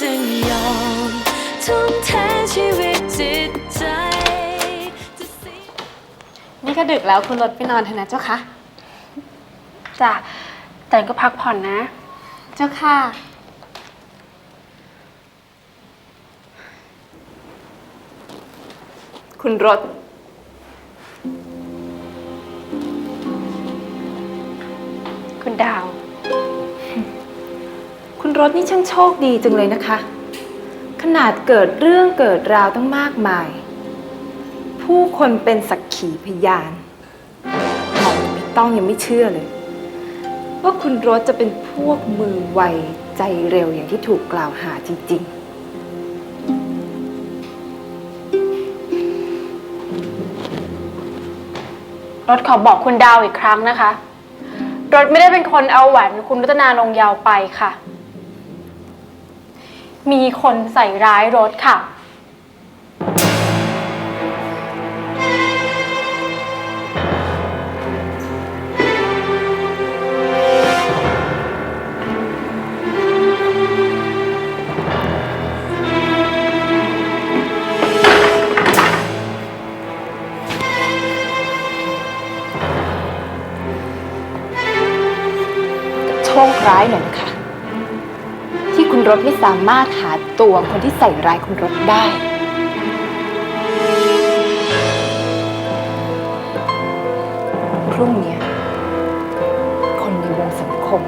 จึงยอมทุ่มเทชีวิตจิตใจจะเสียนี่ก็ดึกแล้วคุณรถไปนอนเถอะนะเจ้าค่ะจ้ะแต่ก็พักผ่อนนะ เจ้าค่ะ คุณรถ คุณดาวคุณ รถนี่ช่างโชคดีจังเลยนะคะ ขนาดเกิดเรื่องเกิดราวตั้งมากมาย ผู้คนเป็นสักขีพยานหมอพี่ต้องยังไม่เชื่อเลย ว่าคุณรถจะเป็นพวกมือไวใจเร็วอย่างที่ถูกกล่าวหาจริง ๆรถขอบอกคุณดาวอีกครั้งนะคะ รถไม่ได้เป็นคนเอาแหวนคุณรัตนานงยาวไปค่ะ มีคนใส่ร้ายรถค่ะ โชคร้ายหน่อยนะคะ คุณรถไม่สามารถหาตัวคนที่ใส่ร้ายคุณรถได้ พรุ่งนี้คนในวงสังคม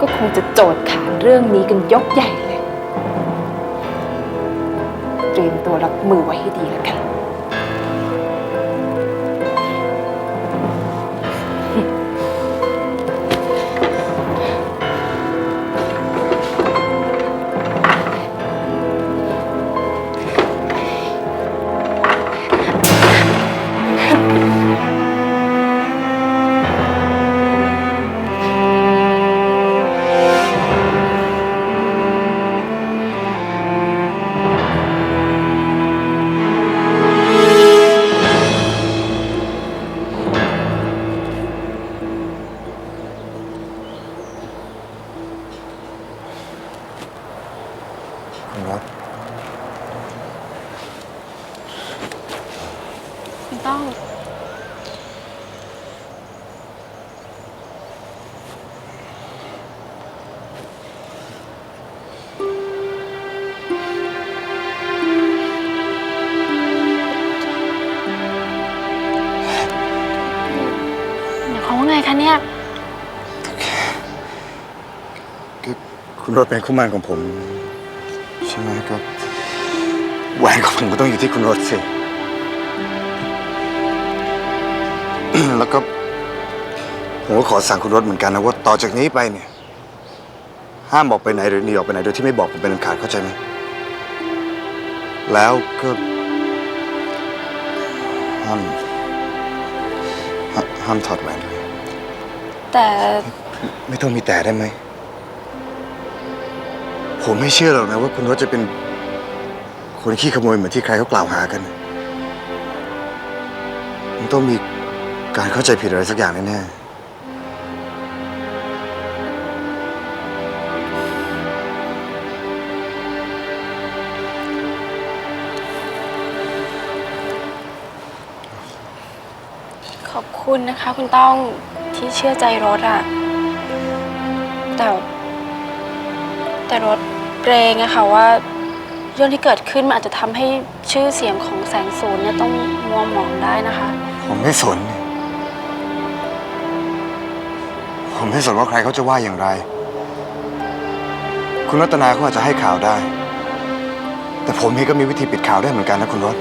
ก็คงจะโจทย์ขานเรื่องนี้กันยกใหญ่เลย เตรียมตัวรับมือไว้ให้ดีแล้วกัน คุณรถเป็นคู่หมั่นของผม ใช่ไหมครับแหวนของผมก็ต้องอยู่ที่คุณรถสิ แล้วก็ผมก็ขอสั่งคุณรถเหมือนกันนะว่าต่อจากนี้ไปเนี่ย ห้ามออกไปไหนหรือหนีออกไปไหนโดยที่ไม่บอกผมเป็นอันขาดเข้าใจไหมแล้วก็ห้ามห้าห้ามถอดแหวนเลยแต่ไม่ต้องมีแต่ได้ไหม ผมไม่เชื่อหรอกนะว่าคุณรถจะเป็นคนขี้ขโมยเหมือนที่ใครเขากล่าวหากัน มันต้องมีการเข้าใจผิดอะไรสักอย่างแน่ขอบคุณนะคะคุณต้องที่เชื่อใจรถอะแต่แต่รถ เกรงอะค่ะว่าเรื่องที่เกิดขึ้นมันอาจจะทำให้ชื่อเสียงของแสงศูนย์เนี่ยต้องมัวหมองได้นะคะ ผมไม่สน ผมไม่สนว่าใครเขาจะว่าอย่างไร คุณรัตนาเขาอาจจะให้ข่าวได้ แต่ผมเองก็มีวิธีปิดข่าวได้เหมือนกันนะคุณรถ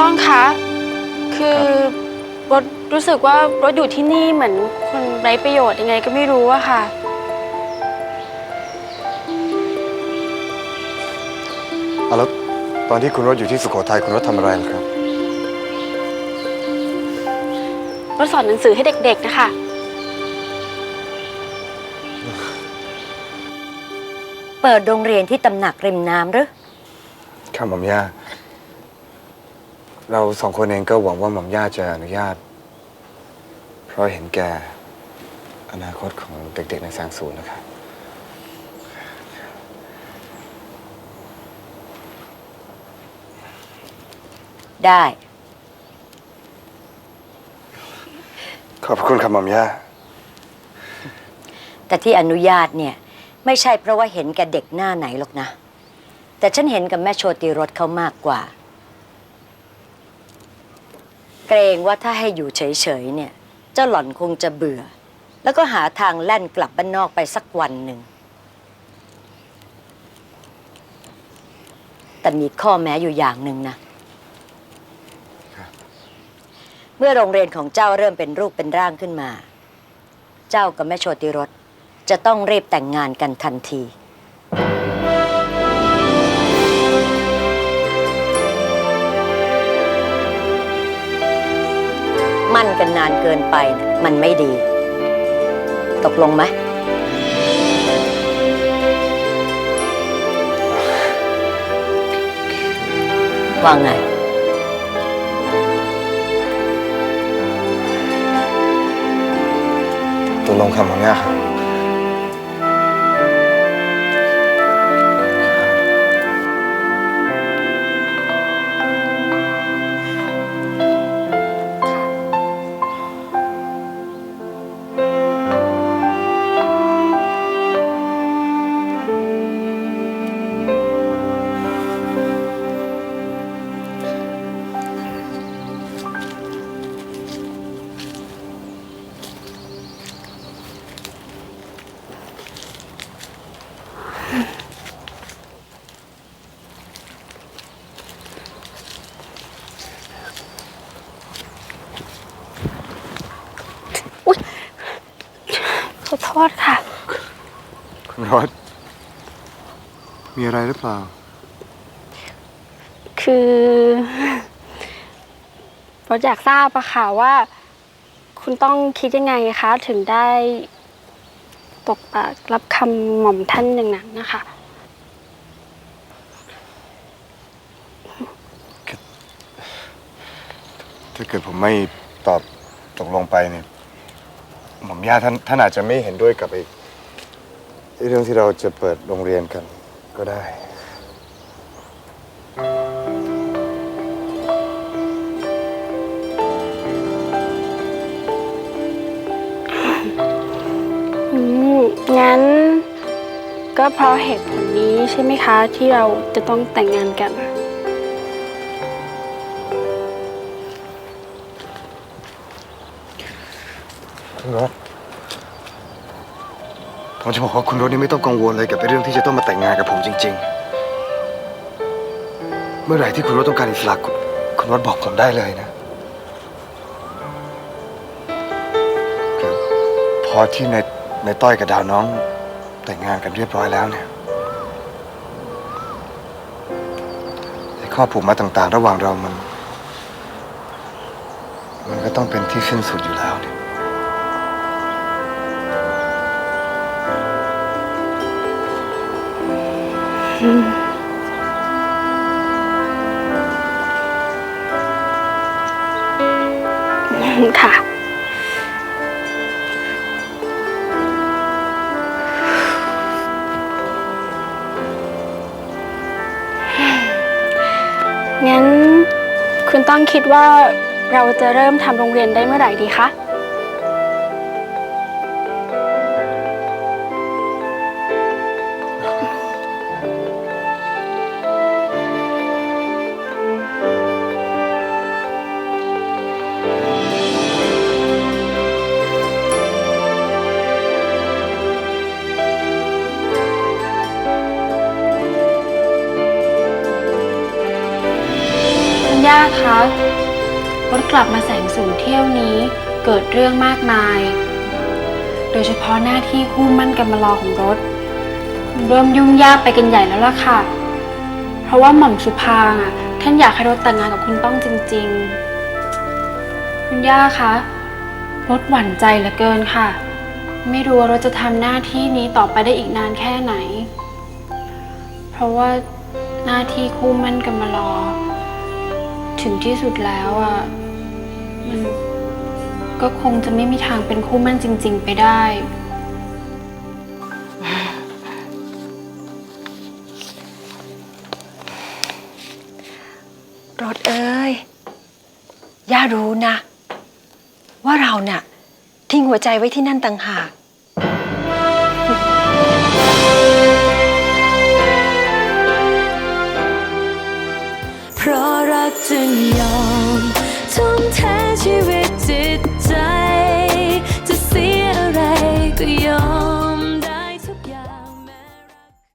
ต้องคะ คือรถรู้สึกว่ารถอยู่ที่นี่เหมือนคนไร้ประโยชน์ยังไงก็ไม่รู้อะค่ะ เอาแล้วตอนที่คุณรถอยู่ที่สุโขทัยคุณรถทำอะไรล่ะครับ รถสอนหนังสือให้เด็กๆนะคะ เปิดโรงเรียนที่ตำหนักริมน้ำหรือ ครับหม่อมย่า เราสองคนเองก็หวังว่าหม่อมย่าจะอนุญาต เพราะเห็นแก่อนาคตของเด็กๆในแสงสูนนะครับ ได้ ขอบคุณครับหม่อมย่า แต่ที่อนุญาตเนี่ย ไม่ใช่เพราะว่าเห็นแก่เด็กหน้าไหนหรอกนะ แต่ฉันเห็นกับแม่โชติรสเขามากกว่า เกรงว่าถ้าให้อยู่เฉยๆเนี่ย เจ้าหล่อนคงจะเบื่อ แล้วก็หาทางแล่นกลับบ้านนอกไปสักวันหนึ่ง แต่มีข้อแม้อยู่อย่างหนึ่งนะ เมื่อโรงเรียนของเจ้าเริ่มเป็นรูปเป็นร่างขึ้นมา เจ้ากับแม่โชติรสจะต้องรีบแต่งงานกันทันที มั่นกันนานเกินไปนะมันไม่ดี ตกลงไหมว่าไงตกลงคำว่าครั มีอะไรหรือเปล่า คือเราอยากทราบอะค่ะว่า คุณต้องคิดยังไงคะ ถึงได้ตกปากรับคำหม่อมท่านอย่างนั้นนะคะ ถ้าเกิดผมไม่ตอบตกลงไปเนี่ยหม่อมย่าท่านท่านอาจจะไม่เห็นด้วยกับไอ้ไอ้เรื่องที่เราจะเปิดโรงเรียนกัน ก็ได้ อืมงั้น ก็เพราะเหตุผลนี้ใช่ไหมคะ ที่เราจะต้องแต่งงานกันคุณรถ ผมจะบอกว่าคุณรถนี่ไม่ต้องกังวลเลยกับเรื่องที่จะต้องมาแต่งงานกับผมจริง ๆ เมื่อไหร่ที่คุณรถต้องการอิสระคุณคุณรถบอกผมได้เลยนะคือพอที่ในในต้อยกับดาวน้อง แต่งงานกันเรียบร้อยแล้วเนี่ยไอ้ข้อผูกมัดต่าง ๆ ระหว่างเรามัน มันก็ต้องเป็นที่สิ้นสุดอยู่แล้วเนี่ย งั้นคุณต้องคิดว่าเราจะเริ่มทำโรงเรียนได้เมื่อไหร่ดีคะ กลับมาแสงสูงเที่ยวนี้เกิดเรื่องมากมาย โดยเฉพาะหน้าที่คู่มั่นกันมารอของรถเริ่มยุ่งยากไปกันใหญ่แล้วล่ะค่ะ เพราะว่าหม่อมสุภางอะท่านอยากให้รถแต่งงานกับคุณต้องจริง ๆ คุณย่าคะรถหวั่นใจเหลือเกินค่ะ ไม่รู้ว่ารถจะทำหน้าที่นี้ต่อไปได้อีกนานแค่ไหน เพราะว่าหน้าที่คู่มั่นกันมารอ ถึงที่สุดแล้วอะ ก็คงจะไม่มีทางเป็นคู่มั่นจริง ๆ ไปได้ รถเอ้ย ย่ารู้นะ ว่าเราเนี่ยทิ้งหัวใจไว้ที่นั่นต่างหาก เพราะรักจึงยอม